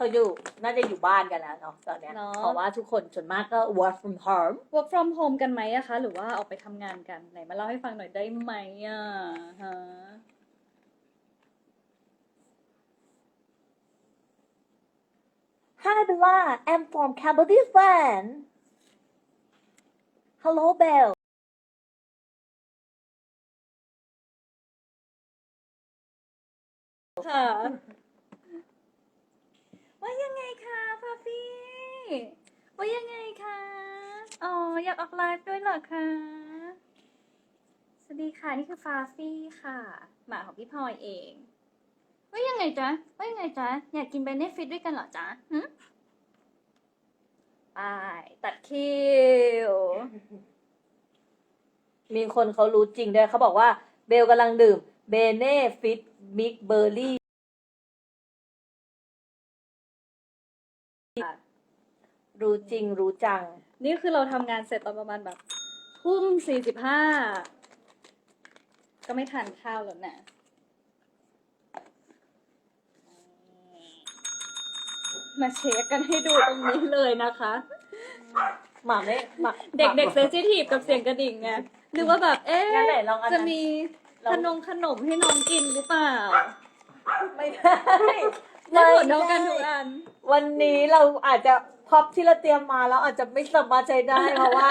เขาอยู่น่าจะอยู่บ้านกันแล้วเนาะตอนเนี้ยเนอะ เพราะว่าทุกคนส่วนมากก็ work from home work from home กันไหมอะคะ หรือว่าออกไปทำงานกันไหนมาเล่าให้ฟังหน่อยได้ไหมอะฮะ Hi Bella I'm from Cambodia fan Hello Bell ค่ะ ว่ายังไงคะฟาฟี่ ว่ายังไงคะ อ๋อ อยากออกไลฟ์ด้วยเหรอคะ สวัสดีค่ะ นี่คือฟาฟี่ค่ะ หมาของพี่พลอยเอง ว่ายังไงจ๊ะ ว่ายังไงจ๊ะ อยากกินเบนเนฟิตด้วยกันเหรอจ๊ะหึไปตัดคิว มีคนเขารู้จริงด้วยเขาบอกว่าเบลกำลังดื่มเบเน่ฟิตมิกเบอร์รี่ รู้จริงรู้จัง นี่คือเราทำงานเสร็จตอนประมาณแบบทุ่มสี่สิบห้าก็ไม่ทานข้าวแล้วนะมาเช็คกันให้ดูตรงนี้เลยนะคะ หมาไม่หมาเด็กๆเซนซิทีฟกับเสียงกระดิ่งไงหรือว่าแบบ เอ๊ะงั้นไหนลองอันจะนั้นมีลองขนมขนมให้น้องกินหรือเปล่าไม่ได้ได้ผลเท่ากันทุกอัน วันนี้เราอาจจะ พร็อพที่เราเตรียมมาแล้วอาจจะไม่สามารถใช้ได้เพราะว่า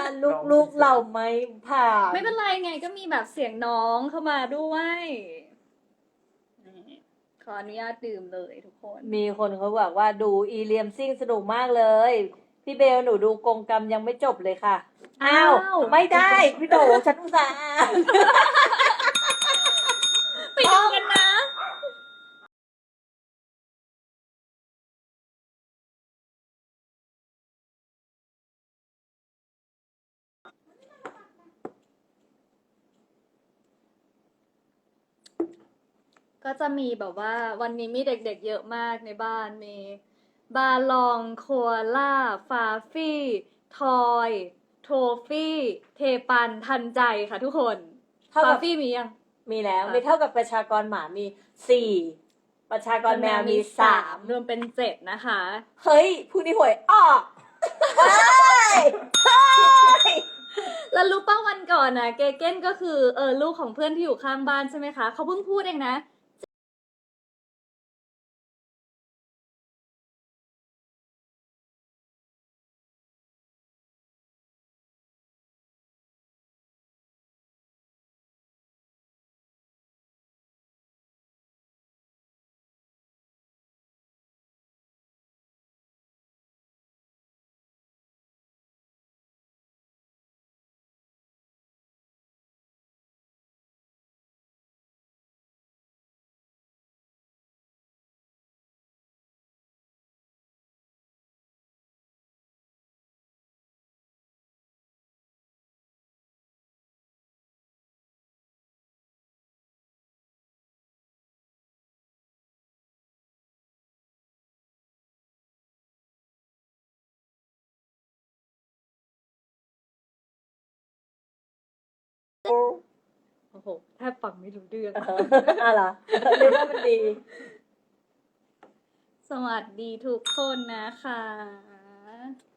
ลูกๆเราไม่ผ่านไม่เป็นไรไงก็มีแบบเสียงน้องเข้ามาด้วยนี่ขออนุญาตดื่มเลยทุกคน มีคนเขาบอกว่าดูอีเลียมซิ่งสนุกมากเลย พี่เบลหนูดูกรงกรรมยังไม่จบเลยค่ะ อ้าวอ้าวไม่ได้ พี่โตฉันอุตส่าห์อ่าน ไปดูกันนะ ก็ จะมีแบบว่า วันนี้มีเด็กๆเยอะมากในบ้านมี บาลอง โคอาล่า ฟาฟี่ ทอย โทฟี่ เทปัน ทันใจค่ะทุกคน เท่าฟากับฟี่มียัง มีแล้วค่ะ มีเท่ากับประชากรหมามีสี่ประชากรแมวมีสามรวมเป็นเจ็ดนะคะ เฮ้ยพรุ่งนี้หวยออกเฮ้ยเฮ้ย แล้วรู้ป่าวันก่อนนะเกเก้นก็คือเออลูกของเพื่อนที่อยู่ข้างบ้านใช่ไหมคะเขาเพิ่งพูดเองนะ โอ้โหแทบฟังไม่รู้เรื่องเอออะไรอเรียกว่ามันดี สวัสดีทุกคนนะคะ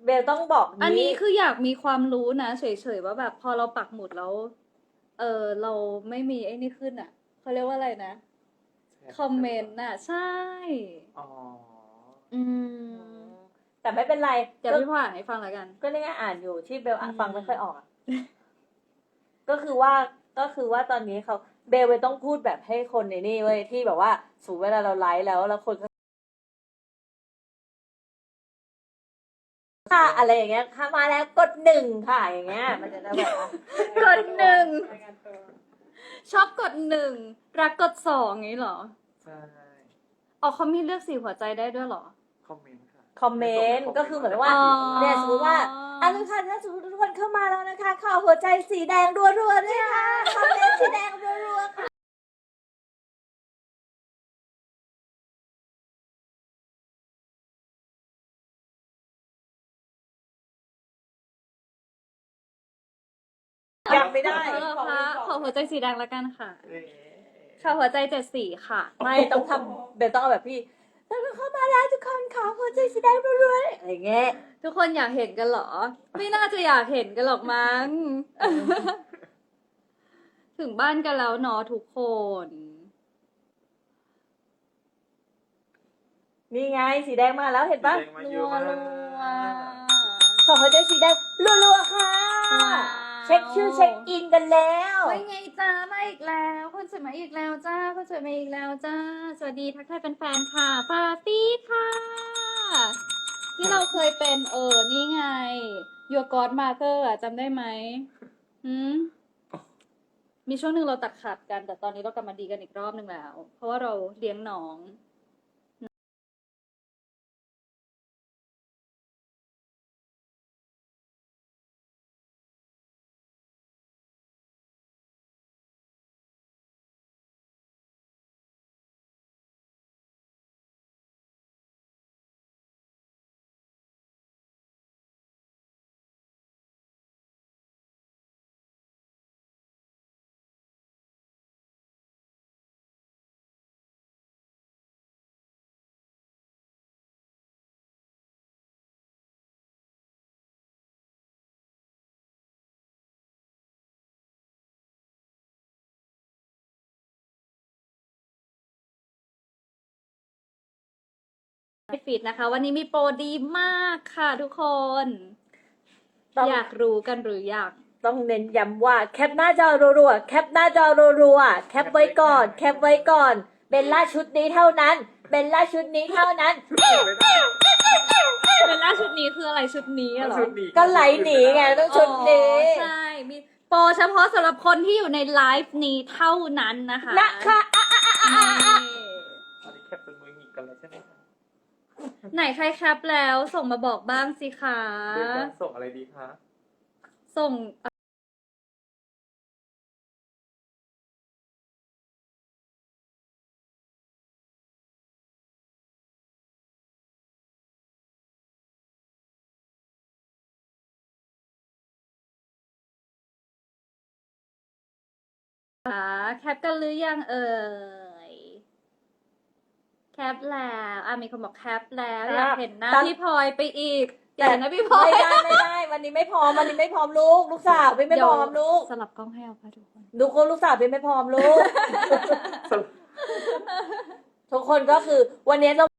เบลต้องบอกอันนี้คืออยากมีความรู้นะเฉยๆว่าแบบพอเราปักหมุดแล้ว เออเราไม่มีไอ้นี่ขึ้นอะเขาเรียกว่าอะไรนะคอมเมนต์น่ะ ใช่ อ๋อ อืม แต่ไม่เป็นไร เดี๋ยวก็พี่พ่ออ่านให้ฟังแล้วกัน ก็นี่ไงอ่านอยู่ที่เบลอ่านอืมฟังไม่ค่อยออกอะ ก็คือว่าก็คือว่าตอนนี้เขาเบลไปต้องพูดแบบให้คนในนี่เว้ยที่แบบว่าสมมติเวลาเราไลฟ์แล้วแล้วคนก็ค่ะอะไรอย่างเงี้ยค่ะมาแล้วกดหนึ่งค่ะอย่างเงี้ย มันจะได้แบบว่ากดหนึ่งชอบกดหนึ่งรักกดสองงี้เหรอใช่อ๋อเขามีเลือกสีหัวใจได้ด้วยเหรอ คอมเมนต์ค่ะคอมเมนต์ก็คือเหมือนว่าอ๋อเนี่ยสมมติว่า อันนี้ค่ะถ้าสมมติทุกคนเข้ามาแล้วนะคะขอหัวใจสีแดงรัวๆด้วยค่ะคอมเมนต์สีแดงรัวๆค่ะยังไม่ได้เออพระขอหัวใจสีแดงแล้วกันค่ะเอ๊ะค่ะหัวใจเจ็ดสีค่ะ ไม่ต้องทำเบลต้องเอาแบบพี่ แล้วเข้ามาแล้วทุกคนขอหัวใจสีแดงรัวๆอะไรเงี้ยทุกคนอยากเห็นกันเหรอ ไม่น่าจะอยากเห็นกันหรอกมั้ง ถึงบ้านกันแล้วเนาะทุกคน นี่ไงสีแดงมาแล้วเห็นปะสีแดงมาเยอะมากขอหัวใจสีแดงรัวๆค่ะ ว้าว เช็คชื่อเช็คอินกันแล้วว่ไงจ้ามาอีกแล้วคนสวยมาอีกแล้วจ้าคนสวยมาอีกแล้วจ้าสวัสดีทักทายแฟนๆค่ะฟาฟี่ค่ะ ที่เราเคยเป็นเออนี่ไง Your God Mother อะจำได้ไหมหืมมีช่วงหนึ่งเราตัดขาดกัน แต่ตอนนี้เรากลับมาดีกันอีกรอบหนึ่งแล้ว เพราะว่าเราเลี้ยงน้อง ฟิตนะคะ วันนี้มีโปรดีมากค่ะทุกคน ต้อง อยากรู้กันหรือยังต้องเน้นย้ำว่าแคปหน้าจอรัวๆแคปหน้าจอรัวๆแคปไว้ก่อน แคปไว้ก่อนเบลล่าชุดนี้เท่านั้นเบลล่าชุดนี้เท่านั้น เป็นล่าชุดนี้คืออะไรชุดนี้อะเหรอชุดนี้ก็ไหลหนีไงต้องชุดนี้ อ๋อใช่มีโปรเฉพาะสำหรับคนที่อยู่ในไลฟ์นี้เท่านั้นนะคะนะคะอะอะอะอะอะนี่อันนี้แคปเป็นมือหงิกกันแล้วใช่ไหมคะ ไหนใครแคปแล้วส่งมาบอกบ้างสิคะ เดี๋ยวจะส่งอะไรดีคะส่งค่ะแคปกันหรือยังเอ่ยแค ปแล้วอะมีคนบอกแคปแล้วอยากเห็นหน้าพี่พลอยไปอีกอยากเห็นหน้าพี่พลอยไม่ได้ไม่ได้วันนี้ไม่พร้อมวันนี้ไม่พร้อมลูก ลูกสาวพี่ไม่พร้อมลูกสลับกล้องให้เอาค่ะทุกคนดูคนลูกสาวพี่ไม่พร้อมลูกทุกคนก็คือวันนี้เรา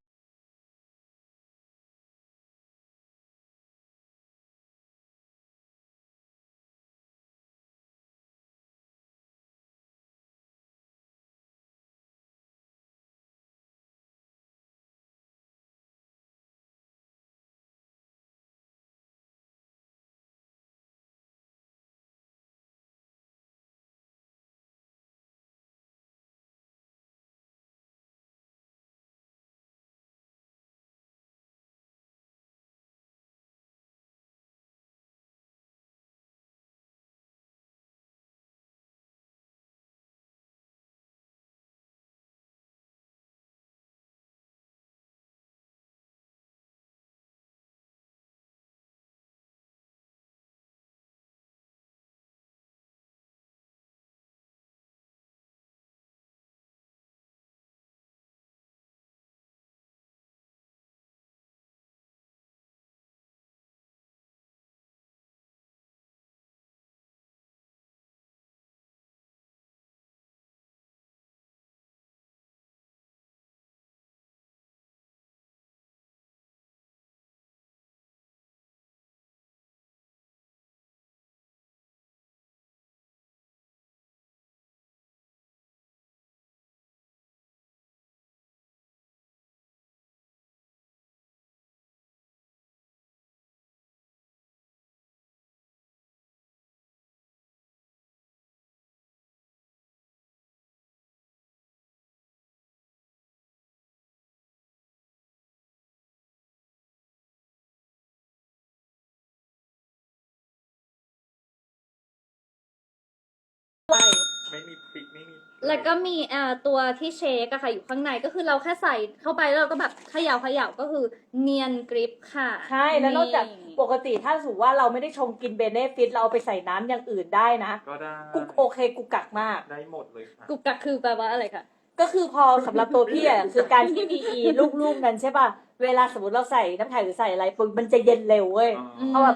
ไม่มีพริกไม่มีแล้วก็มีเอ่อตัวที่เชคอะค่ะอยู่ข้างในก็คือเราแค่ใส่เข้าไปแล้วเราก็แบบเขย่าเขย่าก็คือเนียนกริปค่ะใช่แล้วนอกจากปกติถ้าสมมติว่าเราไม่ได้ชงกินเบเนฟิตเราเอาไปใส่น้ำอย่างอื่นได้นะ ก็ได้กูโอเคกูกักมาก ได้หมดเลยค่ะกุกกักคือแปลว่าอะไรคะก็คือพอสำหรับตัวพี่อะคือการที่มีอีลูกๆนั้นใช่ป่ะ เวลาสมมติเราใส่น้ำแข็งหรือใส่อะไรปุ๊บมันจะเย็นเร็วเว้ยอ๋อเพราะแบบ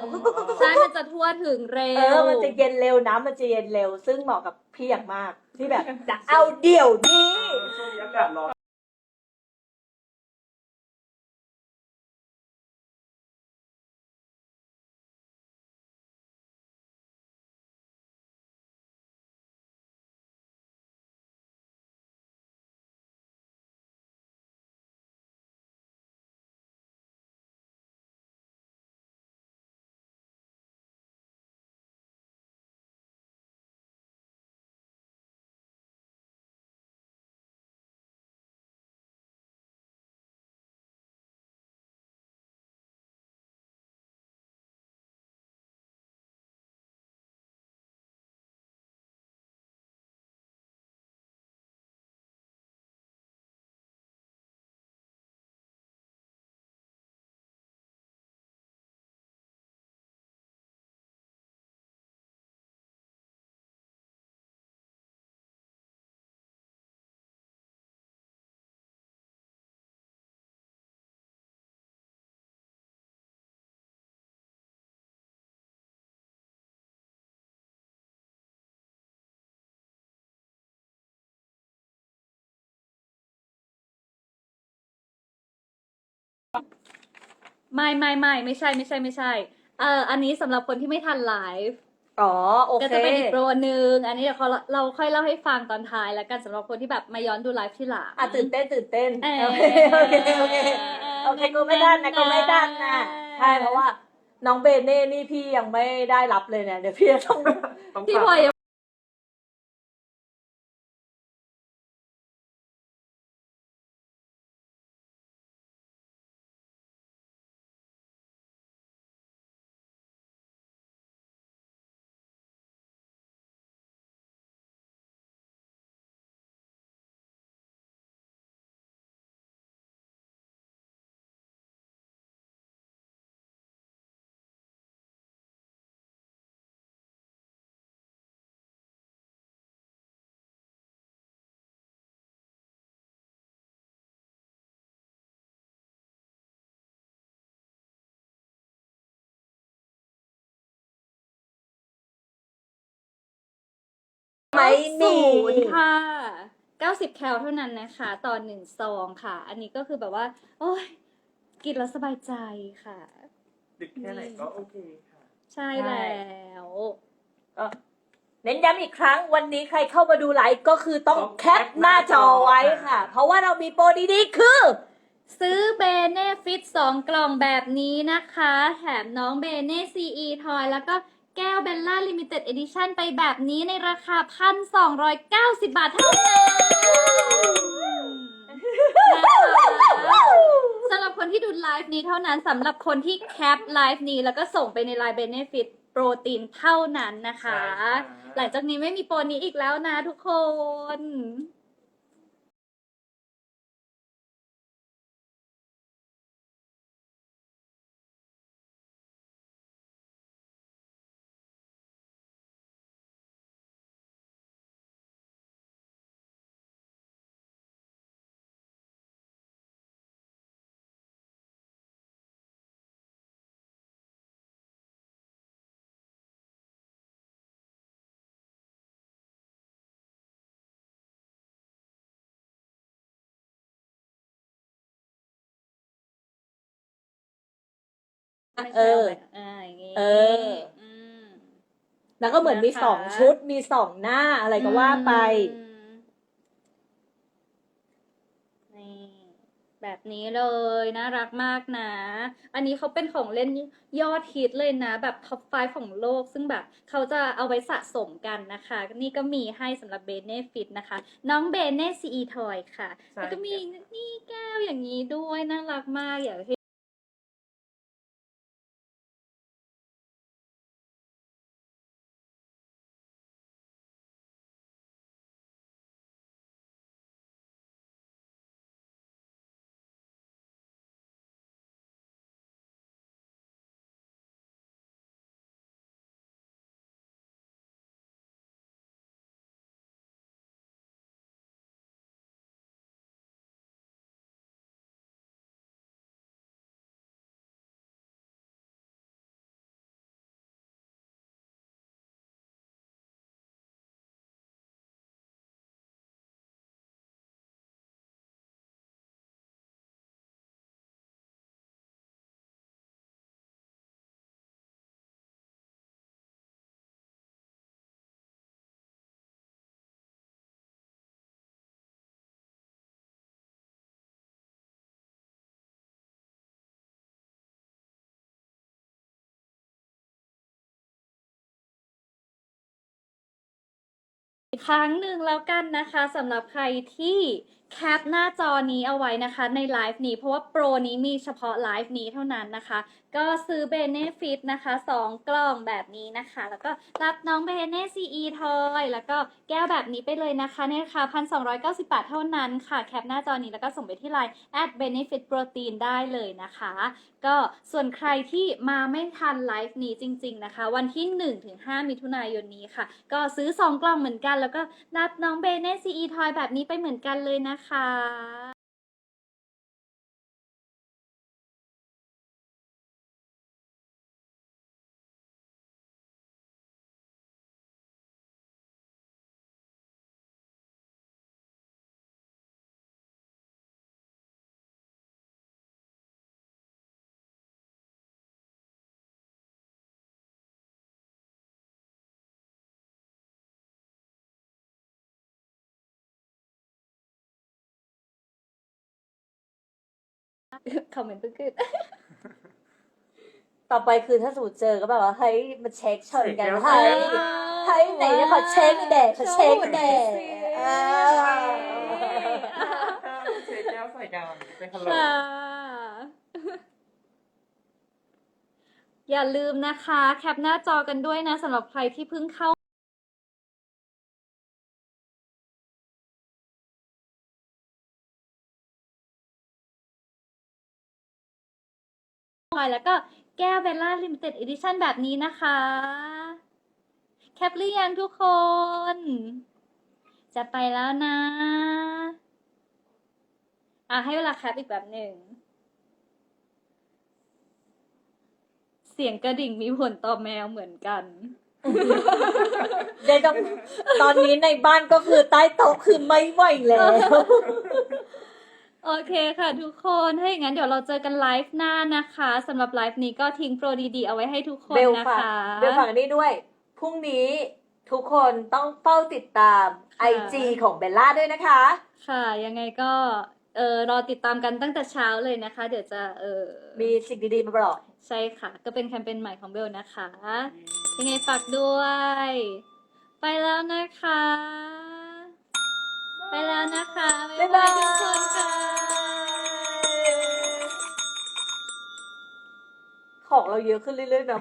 ใช่มันจะทั่วถึงเร็เอวอมันจะเย็นเร็วน้ำมันจะเย็นเร็ว ซึ่งเหมาะกับพี่อย่างมากที่แบบจะเอาเดี๋ยวนี้ ไม่ไม่ไม่ไม่ใช่ไม่ใช่ไม่ใช่ เอ่ออันนี้สำหรับคนที่ไม่ทันไลฟ์อ๋อโอก็เคจะเป็นอีกโปรหนึ่งอันนี้เดี๋ยวเขาเราค่อยเล่าให้ฟังตอนท้ายแล้วกันสำหรับคนที่แบบมาย้อนดูไลฟ์ที่หลังอะตื่นเต้นตื่นเต้นเออโอเคโอเคโอเคโอเคกูไม่ได้นะกูไม่ได้นะใช่เพราะว่าน้องเบเน่นี่พี่ยังไม่ได้รับเลยเนี่ยเดี๋ยวพี่จะต้องต้องพี่ถามพลอย ไม่มีศูนย์ค่ะเก้าสิบแคลเท่านั้นนะคะต่อหนึ่งซองค่ะ อันนี้ก็คือแบบว่า โอ้ยกินแล้วสบายใจค่ะ ดึกแค่ไหนก็โอเคค่ะใช่ใช่แล้วก็เน้นย้ำอีกครั้งวันนี้ใครเข้ามาดูไลฟ์ก็คือต้องแคปหน้าจอไว้ค่ะ เพราะว่าเรามีโปรดีๆคือ ซื้อเบเน่ฟิตสองกล่องแบบนี้นะคะ แถมน้องเบเน่ซีอีทอยแล้วก็ แก้วเบลล่าลิมิเต็ดเอดิชันไปแบบนี้ในราคาพันสองร้อยเก้าสิบบาทเท่านั้นนะคะสำหรับคนที่ดูไลฟ์นี้เท่านั้นสำหรับคนที่แคปไลฟ์นี้แล้วก็ส่งไปในไลน์เบเน่ฟิตโปรตีนเท่านั้นนะคะใช่ค่ะหลังจากนี้ไม่มีโปรนี้อีกแล้วนะทุกคน เอใช่อแบบอ่าอย่างงี้เออมแล้วก็เหมือนมีนะคะสองชุด มีสองหน้าอะไรก็ว่าไปอืมนี่แบบนี้เลยน่ารักมากนะ อันนี้เขาเป็นของเล่นยอดฮิตเลยนะ แบบท็อปไฟของโลก ซึ่งแบบเขาจะเอาไว้สะสมกันนะคะ นี่ก็มีให้สำหรับเบเน่ฟิตนะคะ น้องเบเน่ซีอีทอยค่ะใช่แล้วก็มีนี่แก้วอย่างนี้ด้วย น่ารักมากอยากให้ อีกครั้งหนึ่งแล้วกันนะคะสำหรับใครที่แคปหน้าจอนี้เอาไว้นะคะในไลฟ์นี้เพราะว่าโปรนี้มีเฉพาะไลฟ์นี้เท่านั้นนะคะ ก็ซื้อเบเน่ฟิตนะคะสองกล่องแบบนี้นะคะ แล้วก็รับน้องเบเน่ซีอีทอยแล้วก็แก้วแบบนี้ไปเลยนะคะในราคาพันสองบาทเท่านั้นค่ะ แคปหน้าจอนี้แล้วก็ส่งไปที่ไลน์ at benefit protein ได้เลยนะคะ ก็ส่วนใครที่มาไม่ทันไลฟ์นี้จริง ๆนะคะ วันที่1ถึง5มิถุนายนนี้ค่ะ ก็ซื้อ2กล่องเหมือนกัน แล้วก็รับน้องเบเน่ซีอีทอยแบบนี้ไปเหมือนกันเลยนะคะ คอมเมนต์เพิ่งขึ้น ต่อไปคือถ้าสมมติเจอก็แบบว่าเฮ้ยมาเช็คชนกันเช็คเฮ้ยแก้วเฮ้ยไหนจะขอเช็คแดดขอเช็คแดดโชว์หน่อยสิอ่าเช็คแก้วใส่กันเป็นฮัลโหลค่ะอย่าลืมนะคะ แคปหน้าจอกันด้วยนะสำหรับใครที่เพิ่งเข้า แล้วก็แก้วเบลล่าลิมิเต็ดอีดิชั่นแบบนี้นะคะ แคปหรือยังทุกคน จะไปแล้วนะ อะ ให้เวลาแคปอีกแบบหนึ่ง เสียงกระดิ่งมีผลต่อแมวเหมือนกันเดี๋ยวต้องตอนนี้ในบ้านก็คือใต้โต๊ะคือไม่ไหวแล้ว โอเคค่ะทุกคนถ้าอย่างนั้นเดี๋ยวเราเจอกันไลฟ์หน้านะคะสำหรับไลฟ์นี้ก็ทิ้งโปรดีๆเอาไว้ให้ทุกคนเบลนะฝากคะเบลฝากอันนี้ด้วย พรุ่งนี้ทุกคนต้องเฝ้าติดตามไอจีของเบลล่าด้วยนะคะ ค่ะ ยังไงก็เออรอติดตามกันตั้งแต่เช้าเลยนะคะ เดี๋ยวจะเออมีสิ่งดีๆมาบอก ใช่ค่ะ ก็เป็นแคมเปญใหม่ของเบลนะคะ ยังไงฝากด้วย ไปแล้วนะคะ ไปแล้วนะคะ บ๊ายบายทุกคนค่ะ ของเราเยอะขึ้นเรื่อยๆนะ